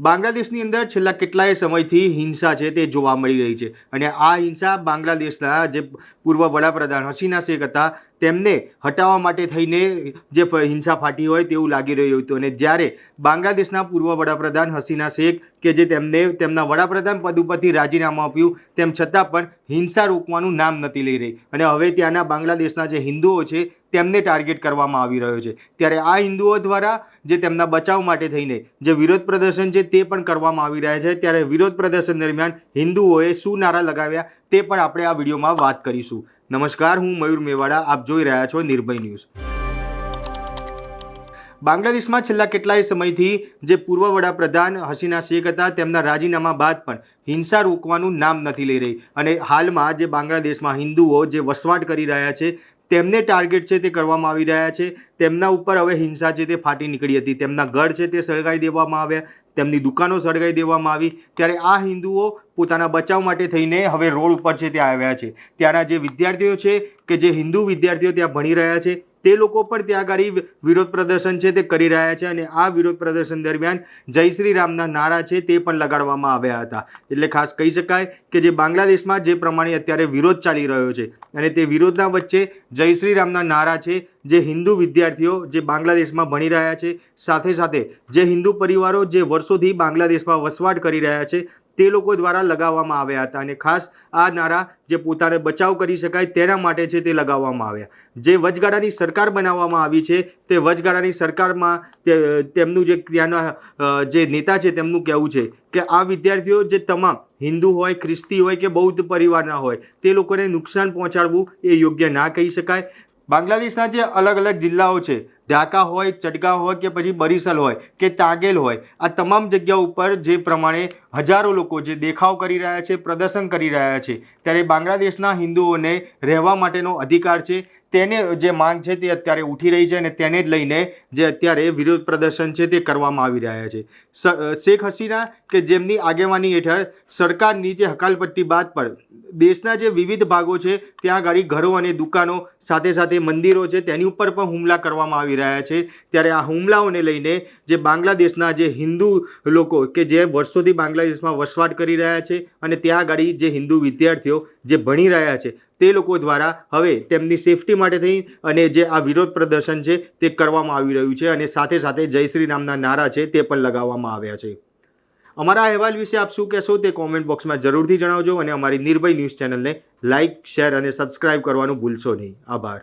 બાંગ્લાદેશની અંદર છેલ્લા કેટલાય સમયથી હિંસા છે તે જોવા મળી રહી છે. અને આ હિંસા બાંગ્લાદેશના જે પૂર્વ વડાપ્રધાન હસીના શેખ હતા તેમને હટાવવા માટે થઈને જે હિંસા ફાટી હોય તેવું લાગી રહ્યું હતું. અને જ્યારે બાંગ્લાદેશના પૂર્વ વડાપ્રધાન હસીના શેખ કે જે તેમને તેમના વડાપ્રધાન પદ ઉપરથી રાજીનામું આપ્યું, તેમ છતાં પણ હિંસા રોકવાનું નામ નથી લઈ રહી. અને હવે ત્યાંના બાંગ્લાદેશના જે હિન્દુઓ છે, તેમને ટાર્ગેટ કરવામાં આવી રહ્યો છે. ત્યારે આ હિન્દુઓ દ્વારા જે તેમના બચાવ માટે થઈને જે વિરોધ પ્રદર્શન છે તે પણ કરવામાં આવી રહ્યા છે. ત્યારે વિરોધ પ્રદર્શન દરમિયાન હિન્દુઓએ શું નારા લગાવ્યા તે પણ આપણે આ વિડીયોમાં વાત કરીશું. નમસ્કાર, હું મયુર મેવાડા. આપ જોઈ રહ્યા છો નિર્ભય ન્યૂઝ. બાંગ્લાદેશમાં છેલ્લા કેટલાય સમયથી જે પૂર્વ વડાપ્રધાન હસીના શેખ હતા, તેમના રાજીનામા બાદ પણ હિંસા રોકવાનું નામ નથી લઈ રહી. અને હાલમાં જે બાંગ્લાદેશમાં હિન્દુઓ જે વસવાટ કરી રહ્યા છે, તેમને ટાર્ગેટ છે તે કરવામાં આવી રહ્યા છે. તેમના ઉપર હવે હિંસા છે તે ફાટી નીકળી હતી. તેમના ઘર છે તે સળગાવી દેવામાં આવ્યા. તેમની દુકાનો સળગાવી દેવામાં આવી. ત્યારે આ હિન્દુઓ પોતાના બચાવ માટે થઈને હવે રોડ ઉપર છે, ત્યાં આવ્યા છે. ત્યાંના જે વિદ્યાર્થીઓ છે કે જે હિન્દુ વિદ્યાર્થીઓ ત્યાં ભણી રહ્યા છે તે લોકો પણ ત્યાં આગળ વિરોધ પ્રદર્શન છે તે કરી રહ્યા છે અને આ વિરોધ પ્રદર્શન દરમિયાન જય શ્રી રામના નારા છે તે પણ લગાડવામાં આવ્યા હતા. એટલે ખાસ કહી શકાય કે જે બાંગ્લાદેશમાં જે પ્રમાણે અત્યારે વિરોધ ચાલી રહ્યો છે અને તે વિરોધના વચ્ચે જય શ્રી રામના નારા છે જે હિન્દુ વિદ્યાર્થીઓ જે બાંગ્લાદેશમાં ભણી રહ્યા છે સાથે સાથે જે હિન્દુ પરિવારો જે વર્ષોથી બાંગ્લાદેશમાં વસવાટ કરી રહ્યા છે તે લોકો દ્વારા લગાવવામાં આવ્યા હતા અને ખાસ આ નારા જે પોતાને બચાવ કરી શકાય તેના માટે છે તે લગાવવામાં આવ્યા. જે વચગાળાની સરકાર બનાવવામાં આવી છે, તે વચગાળાની સરકારમાં તેમનું જે ત્યાંના જે નેતા છે તેમનું કહેવું છે કે આ વિદ્યાર્થીઓ જે તમામ હિન્દુ હોય, ખ્રિસ્તી હોય કે બૌદ્ધ પરિવારના હોય, તે લોકોને નુકસાન પહોંચાડવું એ યોગ્ય ના કહી શકાય. બાંગ્લાદેશના જે અલગ અલગ જિલ્લાઓ છે ઢાકા હોય ચટગાંવ હોય કે પછી બરિસલ હોય કે તાગેલ હોય, આ તમામ જગ્યા ઉપર જે પ્રમાણે હજારો લોકો જે દેખાવ કરી રહ્યા છે, પ્રદર્શન કરી રહ્યા છે, ત્યારે બાંગ્લાદેશના હિન્દુઓને રહેવા માટેનો અધિકાર છે. તેને જે માંગ છે તે અત્યારે ઉઠી રહી છે અને તેને જ લઈને જે અત્યારે વિરોધ પ્રદર્શન છે તે કરવામાં આવી રહ્યા છે. શેખ હસીના કે જેમની આગેવાની હેઠળ સરકારની જે હકાલપટ્ટી બાદ પણ દેશના જે વિવિધ ભાગો છે, ત્યાં આગળ ઘરો અને દુકાનો સાથે સાથે મંદિરો છે, તેની ઉપર પણ હુમલા કરવામાં આવી રહ્યા છે. ત્યારે આ હુમલાઓને લઈને જે બાંગ્લાદેશના જે હિન્દુ લોકો કે જે વર્ષોથી બાંગ્લાદેશમાં વસવાટ કરી રહ્યા છે અને ત્યાં આગળ જે હિન્દુ વિદ્યાર્થીઓ જે ભણી રહ્યા છે તે લોકો દ્વારા હવે તેમની સેફટી માટે થઈ અને જે આ વિરોધ પ્રદર્શન છે તે કરવામાં આવી રહ્યું છે અને સાથે સાથે જય શ્રી રામના નારા છે તે પણ લગાવવામાં આવ્યા છે. અમારા અહેવાલ વિશે આપ શું કહેશો તે કોમેન્ટ બોક્સમાં જરૂરથી જણાવજો અને અમારી નિર્ભય ન્યૂઝ ચેનલને લાઇક શેર અને સબસ્ક્રાઇબ કરવાનું ભૂલશો નહીં. આભાર.